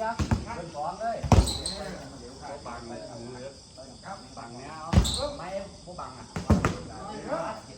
เป็นสอนเลยผู้บังเนี้ยเอาไม่บังอะ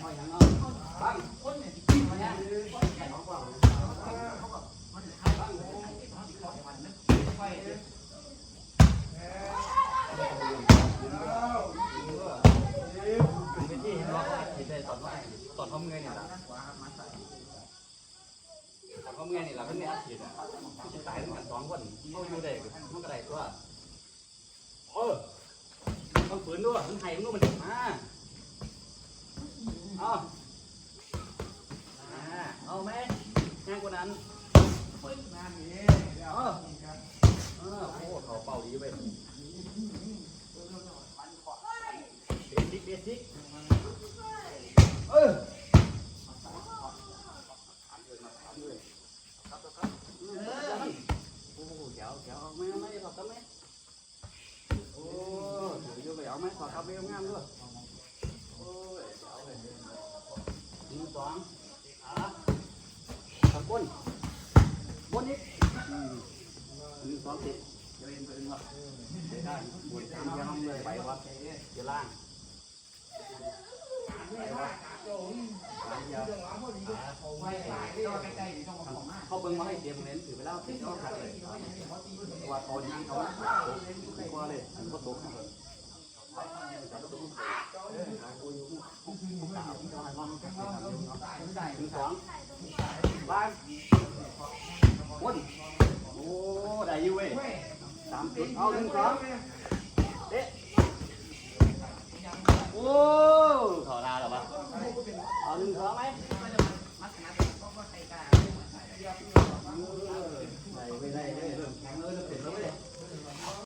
เมียเขาองเงยมาเนี่ยเป็นที่เห็นว่าที่ได้ตอนว่าตอนเขาเมื่อยเนี่ยละตอนเขาเมื่อยนี่ละเพิ่นเนี่ยผิดอะจะตายทั้งกันสองคนเขาอยู่ได้มันก็ได้ตัวเออต้องฝืนด้วยมันไห้มันด้วยมันมาอ่าเอาไหม งานกว่านั้นเออเออโอ้เขาเป่าดีไปเบสิกเบสิกเออโอ้เดี๋ยวเดี๋ยวเอาไหมเอาไหมเอาไหมโอ้ยอยู่ไปเอาไหมขอทับไปงามด้วยโอ้ยเอาเลยหนึ่งสองขา ทำก้นบนนี้อืมหนึ่งสองสิบจะเล่นไปเองวะได้ได้บนทำยังเลยไปวะเดี๋ยวล่างไปวะล่างเขาเบิ่งมาให้เตรียมเน้นถือไปแล้วติดเขาดเลยว่าตอนยิงเขาตกว่าเลยมันก็ตกนะถึงสอง บ้านวนโอ้ได้อยู่เว้ยสามจุดเอาหนึ่งสองเอ๊ะโอ้ขอลาหรอปะเอาหนึ่งสองไหมได้ไม่ได้เริ่มแข็งเลยเริ่มเสร็จแล้วเว้